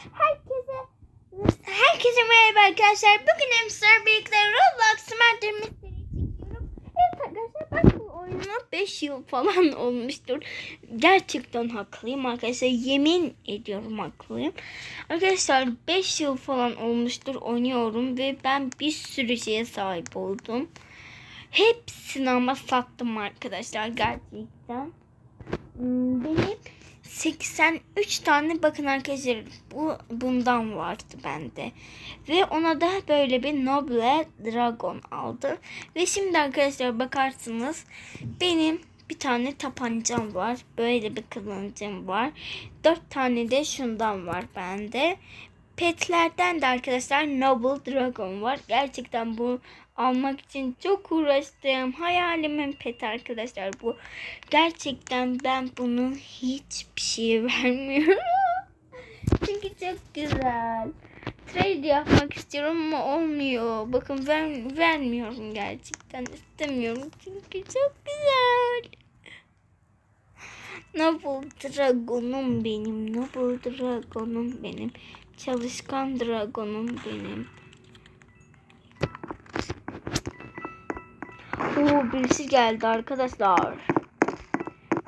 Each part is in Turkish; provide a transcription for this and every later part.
Herkese Herkese merhaba arkadaşlar. Bugün Emstar birlikte Roblox Murder Mystery çekiyorum. Evet arkadaşlar ben bu oyuna 5 yıl falan olmuştur. Gerçekten haklıyım arkadaşlar. Yemin ediyorum haklıyım. Arkadaşlar 5 yıl falan olmuştur oynuyorum ve ben bir sürü şeye sahip oldum. Hepsini ama sattım arkadaşlar gerçekten. Hmm, Benim 83 tane bakın arkadaşlar bu bundan vardı bende. Ve ona da böyle bir Noble Dragon aldım. Ve şimdi arkadaşlar bakarsınız benim bir tane tabancam var. Böyle bir kılıncım var. 4 tane de şundan var bende. Petlerden de arkadaşlar Noble Dragon var. Gerçekten bu almak için çok uğraştım. Hayalimin pet arkadaşlar bu. Gerçekten ben bunu hiçbir şeye vermiyorum. Çünkü çok güzel. Trade yapmak istiyorum ama olmuyor. Bakın ver, vermiyorum gerçekten. istemiyorum çünkü çok güzel. Noble Dragon'um benim. Noble Dragon'um benim. Çalışkan Dragon'um benim. Oo birisi geldi arkadaşlar.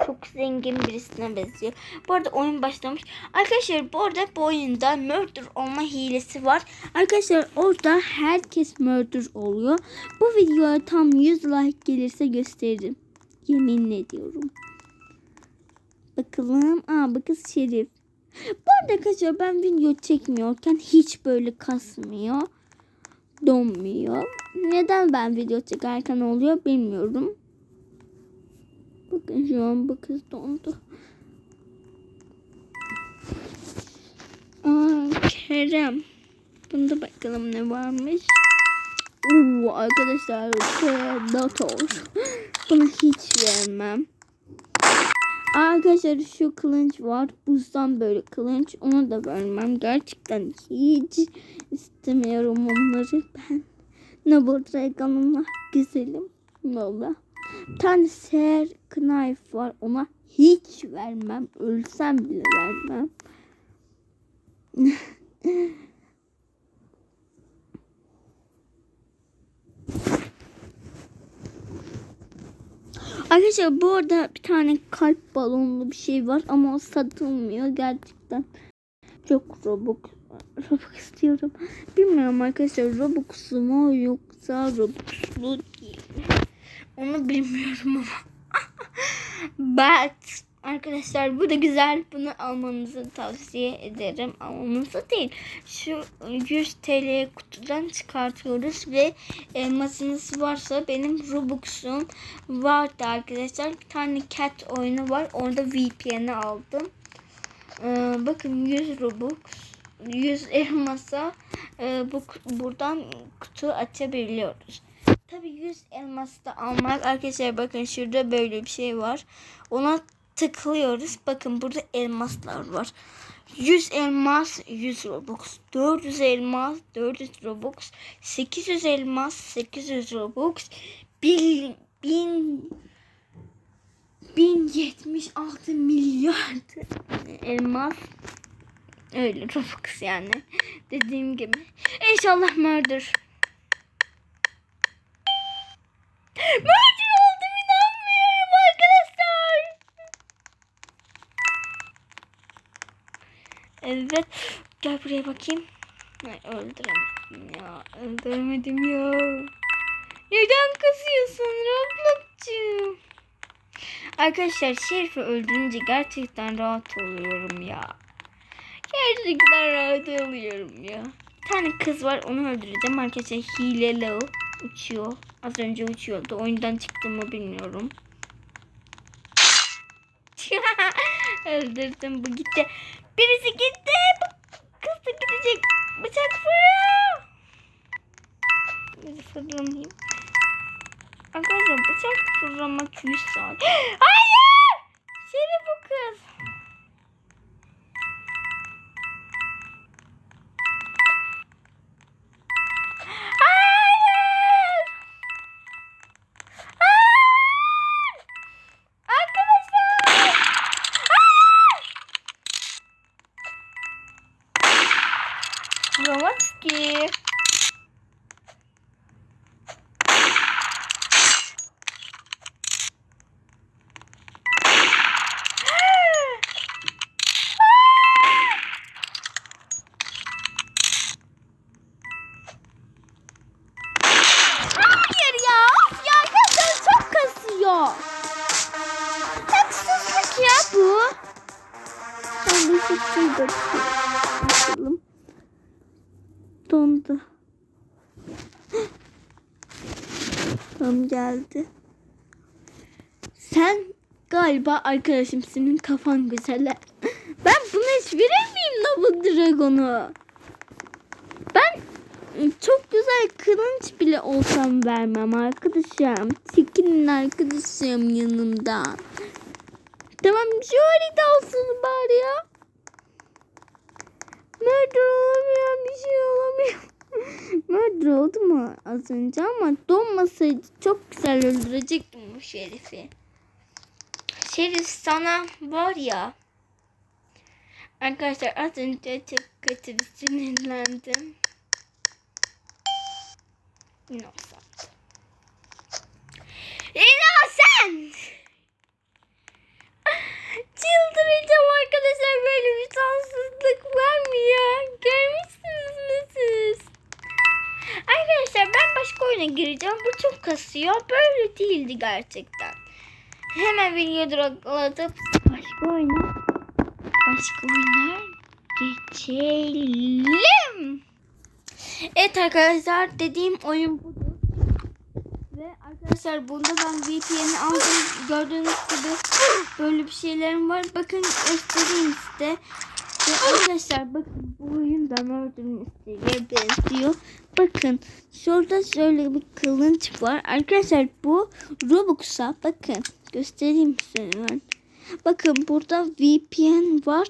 Çok zengin birisine benziyor. Bu arada oyun başlamış. Arkadaşlar bu arada bu oyunda murder olma hilesi var. Arkadaşlar orada herkes murder oluyor. Bu videoya tam 100 like gelirse gösteririm. Yemin ediyorum. Bakalım. Aa bu kız Şerif. Bu arada arkadaşlar ben video çekmiyorken hiç böyle kasmıyor. Donmuyor. Neden ben video çekerken oluyor bilmiyorum. Bakın şu an bu kız dondu. Aa, Kerem. Bunda bakalım ne varmış. Oo, arkadaşlar Predator. Bunu hiç vermem. Arkadaşlar şu kılınç var. Buzdan böyle kılınç. Onu da vermem. Gerçekten hiç istemiyorum onları. Ben Noble Dragon'umla güzelim. Valla. Bir tane Ser Knife var. Ona hiç vermem. Ölsem bile vermem. Arkadaşlar bu arada bir tane kalp balonlu bir şey var ama o satılmıyor gerçekten. Çok Robux, Robux istiyorum. Bilmiyorum arkadaşlar Robux mu yoksa Robux'lu değil mi? Onu bilmiyorum ama. But arkadaşlar bu da güzel. Bunu almanızı tavsiye ederim. Almanızı değil. Şu 100 TL kutudan çıkartıyoruz ve elmasınız varsa benim Robux'um vardı arkadaşlar. Bir tane cat oyunu var. Orada VPN'i aldım. Ee, bakın 100 Robux 100 elmasa e, bu buradan kutu açabiliyoruz. Tabi 100 elması da almak arkadaşlar bakın şurada böyle bir şey var. Ona tıklıyoruz. Bakın burada elmaslar var. 100 elmas 100 robux. 400 elmas 400 robux. 800 elmas 800 robux. 1000 1000 1076 milyar elmas. Öyle robux yani. Dediğim gibi. İnşallah murder. Murder oldum inanmıyorum arkadaşlar evet gel buraya bakayım Ay, öldüremedim ya öldüremedim ya neden kızıyorsun Roblox'cum Arkadaşlar Şerif'i öldürünce gerçekten rahat oluyorum ya. Gerçekten rahat oluyorum ya. Bir tane kız var onu öldüreceğim. Arkadaşlar hileli. Uçuyor. Az önce uçuyordu. Oyundan çıktı mı bilmiyorum. Öldürdüm bu gitti. Birisi gitti. Kız da gidecek. Bıçak fırla. Bir fırlamayayım. Arkadaşlar bıçak fırlamak 100 saat. Hayır! Seni bu kız. Geldi. Sen galiba arkadaşım senin kafan güzel. Ben bunu hiç verir miyim Double Dragon'u? Ben çok güzel kılınç bile olsam vermem arkadaşım. Çekinin arkadaşım yanımda. Tamam şöyle de olsun bari ya. Murder olamıyor bir şey olamıyor. Murder oldu mu az önce ama donmasaydı çok güzel öldürecektim bu şerifi. Şerif sana var ya. Arkadaşlar az önce çok kötü bir sinirlendim. Innocent. Innocent! Çıldıracağım arkadaşlar böyle bir şanssızlık var mı ya? Görmüşsünüz mü siz? Arkadaşlar ben başka oyuna gireceğim. Bu çok kasıyor. Böyle değildi gerçekten. Hemen videoyu duraklatıp başka oyuna başka oyuna geçelim. Evet arkadaşlar dediğim oyun budur. Ve arkadaşlar bunda ben VPN'i aldım. Gördüğünüz gibi böyle bir şeylerim var. Bakın göstereyim size. Ve arkadaşlar bakın bu da Murder Mystery'e benziyor. Bakın şurada şöyle bir kılınç var. Arkadaşlar bu Robux'a bakın göstereyim size ben. Bakın burada VPN var.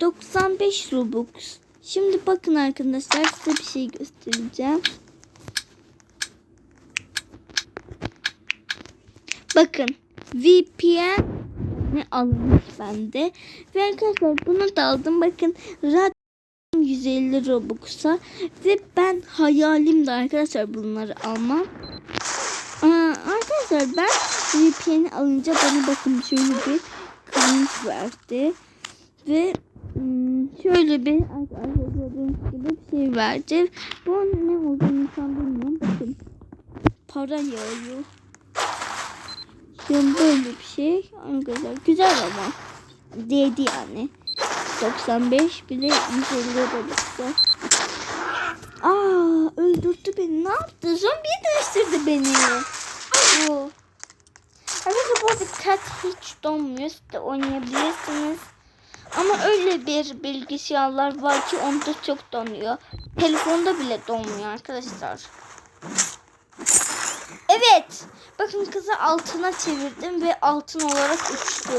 95 Robux. Şimdi bakın arkadaşlar size bir şey göstereceğim. Bakın VPN ne alınmış bende. Ve arkadaşlar bunu da aldım. Bakın 150 Robux'a ve ben hayalim de arkadaşlar bunları almam. Aa, arkadaşlar ben VPN'i alınca bana bakın şöyle bir kılınç verdi. Ve hmm, şöyle bir arkadaşlar gördüğünüz gibi bir şey verdi. Bu ne olduğunu tam bilmiyorum. Bakın para yağıyor. Yani böyle bir şey. Arkadaşlar güzel ama. Dedi yani. 95 bir de 150 Robux'a. Aa öldürdü beni. Ne yaptı? Zombiye dönüştürdü beni. Bu. Arkadaşlar bu arada kat hiç donmuyor. Siz de oynayabilirsiniz. Ama öyle bir bilgisayarlar var ki onda çok donuyor. Telefonda bile donmuyor arkadaşlar. Evet. Bakın kızı altına çevirdim ve altın olarak uçtu.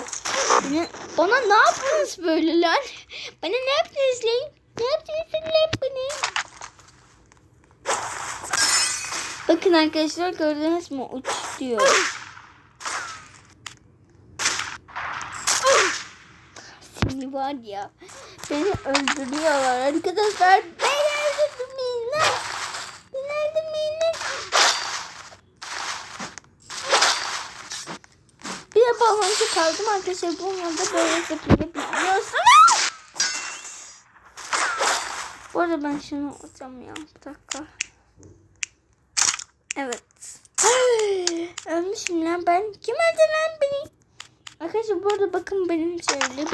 Bana, bana ne yaptınız böyle lan? Bana ne yaptınız lan? Ne yaptınız lan bana? Bakın arkadaşlar gördünüz mü? Uç diyor. Seni var ya. Beni öldürüyorlar arkadaşlar. Beni öldürdün lan. Beni öldürmeyin lan. Bir de bağlantı kaldım arkadaşlar. Bununla da böyle zıplayabiliyorsunuz. Bu arada ben şunu alacağım ya. Bir dakika. Evet. Ölmüşüm lan ben. Kim öldü lan beni? Arkadaşlar bu arada bakın benim şöyle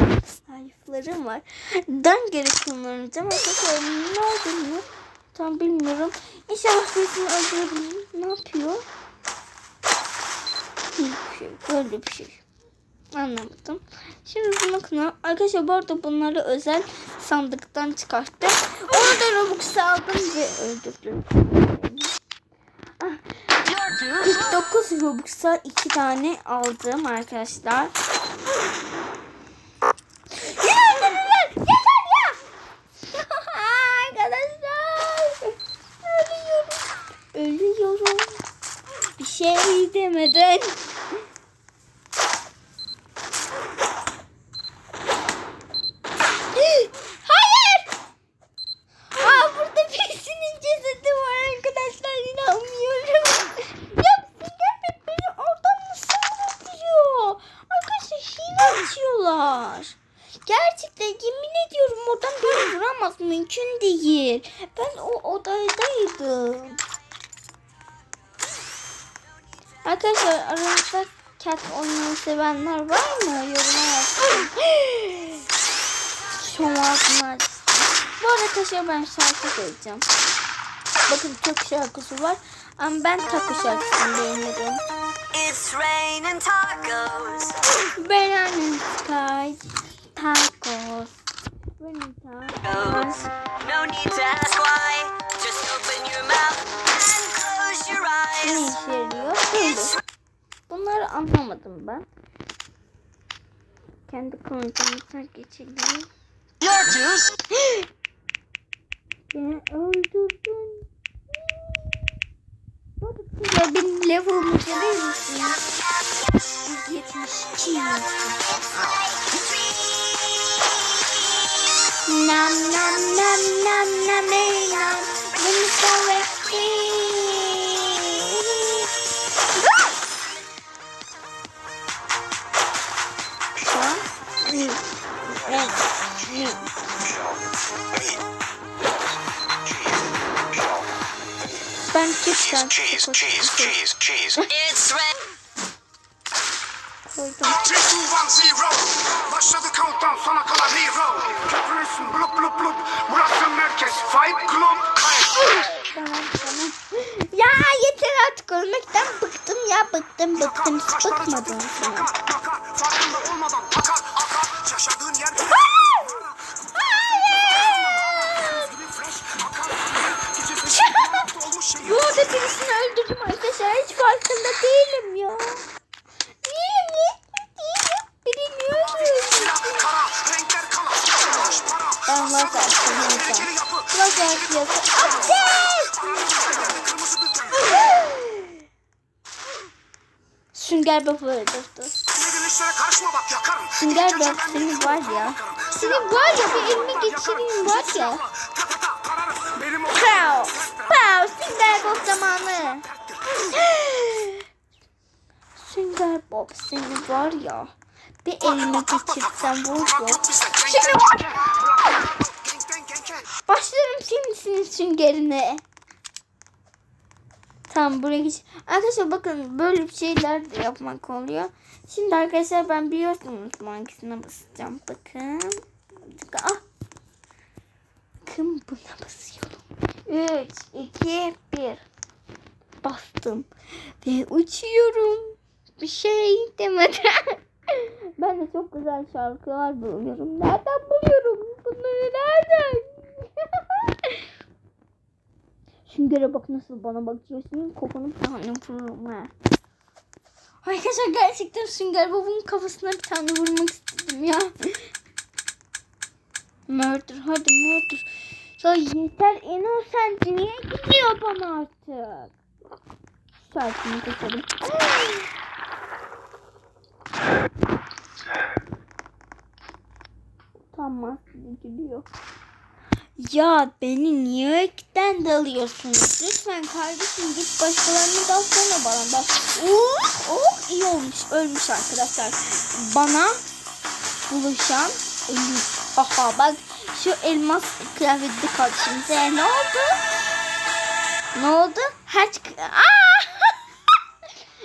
sayfalarım var. Dan geri kullanacağım. Arkadaşlar ne olduğunu tam bilmiyorum. İnşallah birisini öldürebilirim. Ne yapıyor? Hiçbir şey. Böyle bir şey. Anlamadım. Şimdi bunu kına. Arkadaşlar bu arada bunları özel sandıktan çıkarttım. Onu da Robux'a aldım ve öldürdüm. Ah, 49 Robux'a iki tane aldım arkadaşlar. Ya öldürdüler. Yeter ya. arkadaşlar. Ölüyorum. Ölüyorum. Bir şey demeden. Hayır. Aa burada olamaz. Mümkün değil. Ben o odadaydım. Arkadaşlar aranızda cat oynamayı sevenler var mı? Yoruma yazın. Şomazını açtım. Bu arada arkadaşlar ben şarkı söyleyeceğim. Bakın çok şarkısı var. Ama ben taco şarkısını beğenirim. It's raining tacos. Banana sky tacos. Banana tacos. No need to ask why. Just open your mouth and close your Ne eyes. işe yarıyor? Böyle. Bunları anlamadım ben. Kendi konuşmamıza geçelim. Beni öldürdün. Ya benim level'ımı görür müsün? 172 Nam nam nam nam nam ey nam Beni seversin Cheese, cheese, hoşuma cheese, cheese. It's koydum. 3, 2, 1, 0. Başladı countdown sana kalan hero. Köprülüsün blup blup blup. Burası merkez. Fight Club. Ya yeter artık ölmekten bıktım ya bıktım bıktım hiç bıkmadım sana. Sünger Baba öldürdü. Yediğin işlere karışma bak yakarım. Sünger Baba senin var ya. Senin var ya bir elini geçireyim var ya. Pow! Pow! Sünger Bob zamanı. Sünger Bob seni var ya. Bir elime geçirsem var ya. Şimdi başlarım şimdi senin süngerine. Tamam buraya geç. Arkadaşlar bakın böyle bir şeyler de yapmak oluyor. Şimdi arkadaşlar ben biliyorsunuz hangisine basacağım. Bakın. Ah. Bakın buna basıyorum. 3, 2, 1. Bastım. Ve uçuyorum. Bir şey demeden. ben de çok güzel şarkılar buluyorum. Nereden buluyorum? Bunları nereden? Süngere bak nasıl bana bakıyor. Senin kokunun tane vururum ha. Arkadaşlar gerçekten Sünger Bob'un kafasına bir tane vurmak istedim ya. Murder hadi murder. Ya yeter innocent niye gidiyor bana artık? Şarkını keselim. Tamam gidiyor. Ya beni niye ekten dalıyorsunuz? Lütfen kardeşim git başkalarını dal sonra bana dal. Oh, oh iyi olmuş ölmüş arkadaşlar. Bana buluşan ölmüş. Haha bak şu elmas kıyafetli kardeşimize ne oldu? Ne oldu? Her Aa!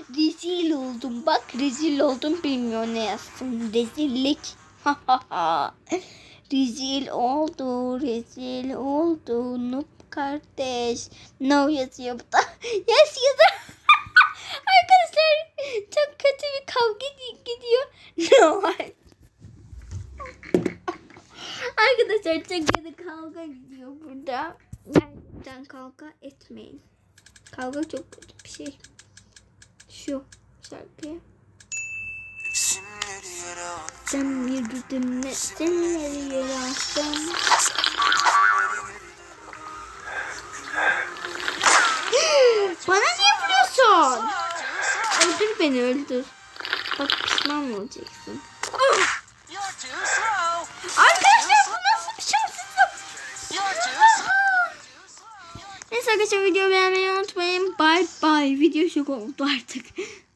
rezil oldum bak rezil oldum bilmiyor ne yazsın rezillik. rezil oldu rezil oldu noob kardeş. No yazıyor bu da. Yes yazıyor. Arkadaşlar çok kötü bir kavga gidiyor. No. Arkadaşlar çok kötü kavga gidiyor burada. Gerçekten kavga etmeyin. Kavga çok kötü bir şey. Şu şarkıya. Sen yürüdüm ne senleri yarattım. Bana niye vuruyorsun? Öldür beni öldür. Bak pişman olacaksın. Arkadaşlar bu nasıl bir şanssızlık? Neyse arkadaşlar videoyu beğenmeyi unutmayın. Bye bye. Video çok oldu artık.